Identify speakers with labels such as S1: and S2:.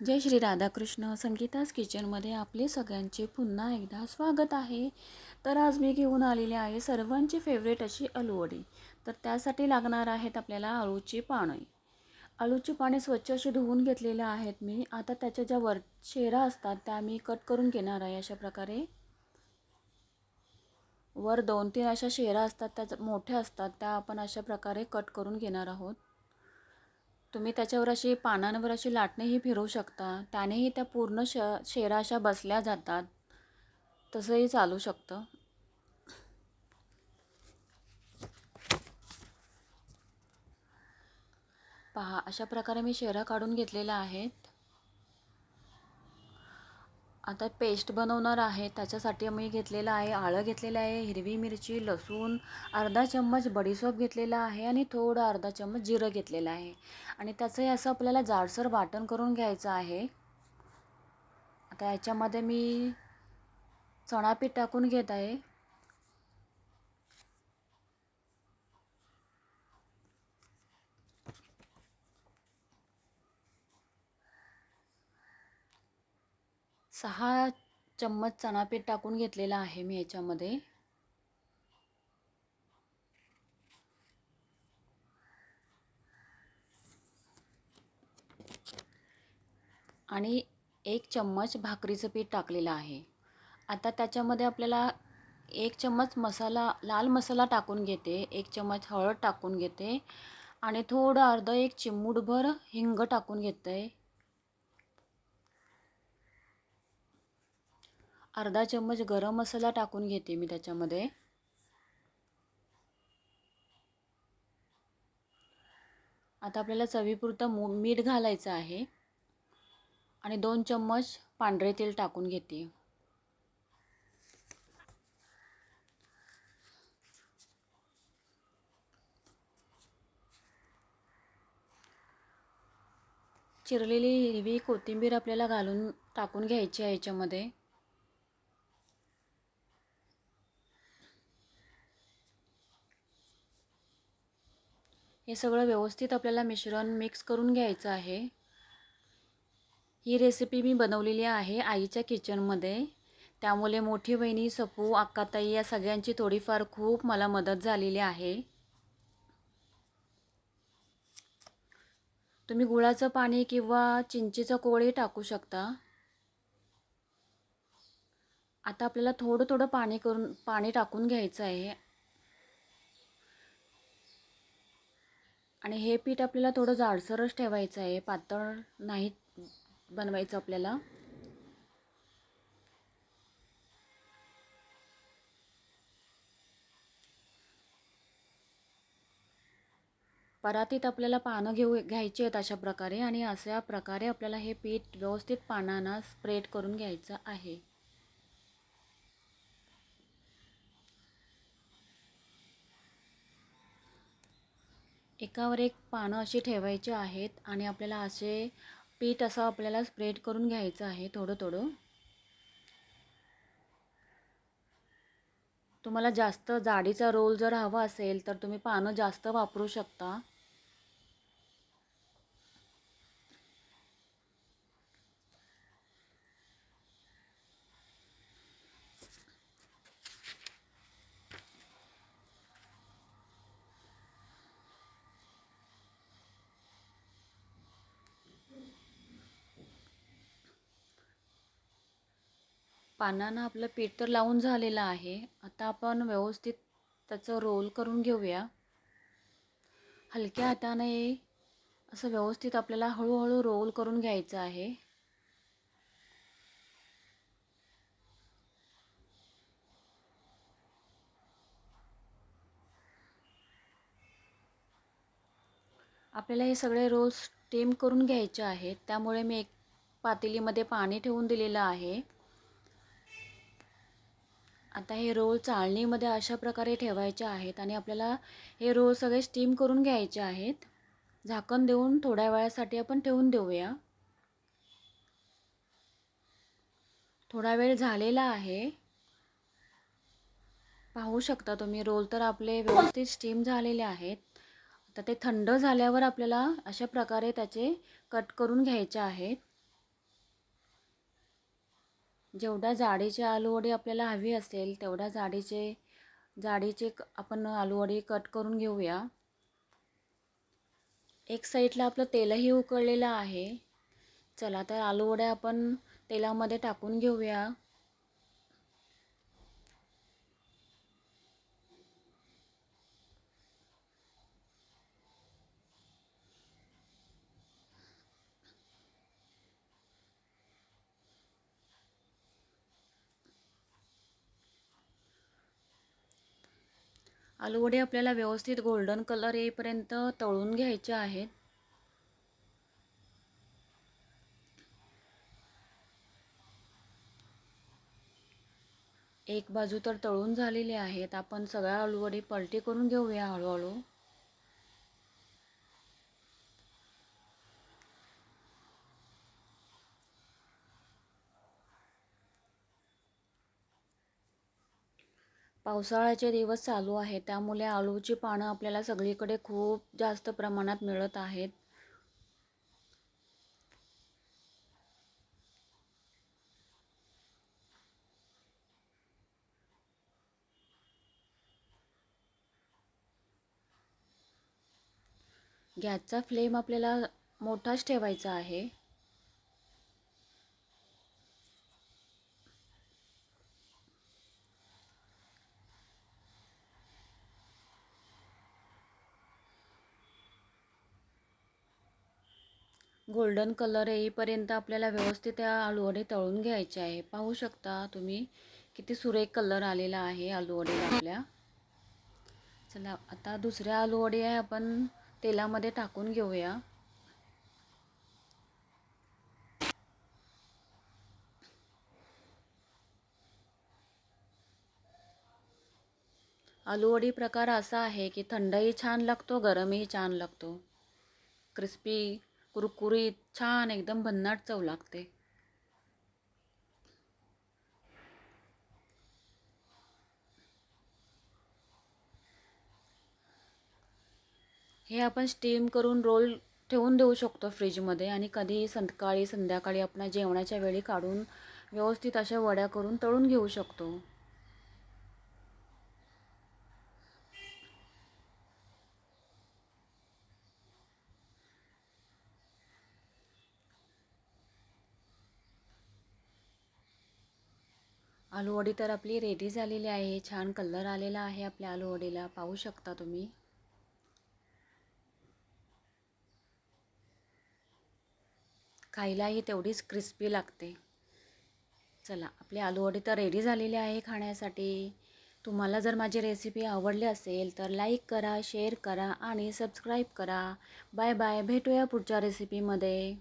S1: जय श्री राधाकृष्ण संगीतास किचनमध्ये आपले सगळ्यांचे पुन्हा एकदा स्वागत आहे. तर आज मी घेऊन आलेले आहे सर्वांची फेवरेट अशी अळूवडी तर त्यासाठी लागणार आहेत आपल्याला अळूची पाने. अळूची पाने स्वच्छ अशी धुवून घेतलेले आहेत मी. आता त्याच्या ज्या वर शेरा असतात त्या मी कट करून घेणार आहे अशा प्रकारे. वर दोन तीन अशा शेरा असतात त्या मोठ्या असतात त्या आपण अशा प्रकारे कट करून घेणार आहोत. तुम्ही त्याच्यावर अशी पानांवर अशी लाटणेही फिरवू शकता. त्यानेही त्या पूर्ण श शेरा अशा बसल्या जातात. तसंही चालू शकतं. पहा अशा प्रकारे मी शेरा काढून घेतलेल्या आहेत. आता पेस्ट बनवणार आहे. त्याच्यासाठी मी घेतलेलं आहे आळं घेतलेलं आहे हिरवी मिरची लसूण अर्धा चम्मच बडीसोप घेतलेला आहे आणि थोडं अर्धा चम्मच जिरं घेतलेलं आहे. आणि त्याचंही असं आपल्याला जाडसर वाटण करून घ्यायचं आहे. आता याच्यामध्ये मी चणापीठ टाकून घेत आहे. सहा चम्मच चणापीठ टाकून घेतलेलं आहे मी याच्यामध्ये. आणि एक चम्मच भाकरीचं पीठ टाकलेलं आहे. आता त्याच्यामध्ये आपल्याला एक चम्मच मसाला लाल मसाला टाकून घेते एक चम्मच हळद टाकून घेते आणि थोडं अर्ध एक चिमूटभर हिंग टाकून घेते. अर्धा चम्मच गरम मसाला टाकून घेते मी त्याच्यामध्ये. आता आपल्याला चवीपुरतं मू मीठ घालायचं आहे. आणि दोन चम्मच पांढरे तेल टाकून घेते. चिरलेली हिरवी कोथिंबीर आपल्याला घालून टाकून घ्यायची आहे याच्यामध्ये. हे सगळं व्यवस्थित आपल्याला मिश्रण मिक्स करून घ्यायचं आहे. ही रेसिपी मी बनवलेली आहे आईच्या किचनमध्ये त्यामुळे मोठी बहिणी सपू अक्काताई या सगळ्यांची थोडीफार खूप मला मदत झालेली आहे. तुम्ही गुळाचं पाणी किंवा चिंचेचं कोळी टाकू शकता. आता आपल्याला थोडं थोडं पाणी करून पाणी टाकून घ्यायचं आहे. आणि हे पीठ आपल्याला थोडं जाडसरच ठेवायचं आहे. पातळ नाही बनवायचं आपल्याला. परातीत आपल्याला पानं घेऊ घ्यायची आहेत अशा प्रकारे आणि अशा प्रकारे आपल्याला हे पीठ व्यवस्थित पानांना स्प्रेड करून घ्यायचं आहे. एकावर एक पानं अशी ठेवायची आहेत आणि आपल्याला असे पीठ असं आपल्याला स्प्रेड करून घ्यायचं आहे थोडं थोडं. तुम्हाला जास्त जाडीचा रोल जर हवा असेल तर तुम्ही पानं जास्त वापरू शकता. पानांना आपलं पीठ तर लावून झालेलं आहे. आता आपण व्यवस्थित त्याचं रोल करून घेऊया. हलक्या हाताने असं व्यवस्थित आपल्याला हळूहळू रोल करून घ्यायचं आहे. आपल्याला हे सगळे रोल स्टीम करून घ्यायचे आहेत. त्यामुळे मी एक पातेलीमध्ये पाणी ठेवून दिलेलं आहे. आता हे रोल चाळणीमध्ये अशा प्रकारे ठेवायचे आहेत आणि आपल्याला हे रोल सगळे स्टीम करून घ्यायचे आहेत. झाकण देऊन थोड्या वेळासाठी आपण ठेवून देऊया. थोडा वेळ झालेला आहे. पाहू शकता तुम्ही रोल तर आपले व्यवस्थित स्टीम झालेले आहेत. आता ते थंड झाल्यावर आपल्याला अशा प्रकारे त्याचे कट करून घ्यायचे आहेत. जेवढ्या जाडीचे आलूवडी आपल्याला हवी असेल तेवढ्या जाडीचे जाडीचे क- आपण आलूवडी कट करून घेऊया. एक साईडला आपलं तेलही उकळलेलं आहे. चला तर आलूवड्या आपण तेलामध्ये टाकून घेऊया. आलूवडे आपल्याला व्यवस्थित गोल्डन कलर येईपर्यंत तळून घ्यायचे आहेत. एक बाजू तर तळून झालेली आहेत. आपण सगळ्या आलूवडी पलटी करून घेऊया हळूहळू. पावसाळ्याचे दिवस चालू आहे त्यामुळे आलूची पानं आपल्याला सगळीकडे खूप जास्त प्रमाणात मिळत आहेत. गॅसचा फ्लेम आपल्याला मोठाच ठेवायचा आहे. गोल्डन कलर येईपर्यंत आपल्याला व्यवस्थित त्या आलूवडे तळून घ्यायचे आहे. पाहू शकता तुम्ही किती सुरेख कलर आलेला आहे आलूवडीला आपल्या. चला आता दुसऱ्या आलूवडी आहे आपण तेलामध्ये टाकून घेऊया. आलूवडी प्रकार असा आहे की थंडही छान लागतो गरमही छान लागतो. क्रिस्पी कुरकुरीत छान एकदम भन्नाट चव लागते. हे आपण स्टीम करून रोल ठेवून देऊ शकतो फ्रीजमध्ये आणि कधी सकाळी संध्याकाळी आपण जेवणाच्या वेळी काढून व्यवस्थित अशा वड्या करून तळून घेऊ शकतो. आलूवडी तर आपली रेडी झालेली आहे. छान कलर आलेला आहे आपल्या आलूवडीला पाहू शकता तुम्ही. खायलाही तेवढीच क्रिस्पी लागते. चला आपली आलूवडी तर रेडी झालेली आहे खाण्यासाठी. तुम्हाला जर माझी रेसिपी आवडली असेल तर लाईक करा शेअर करा आणि सबस्क्राईब करा. बाय बाय भेटूया पुढच्या रेसिपीमध्ये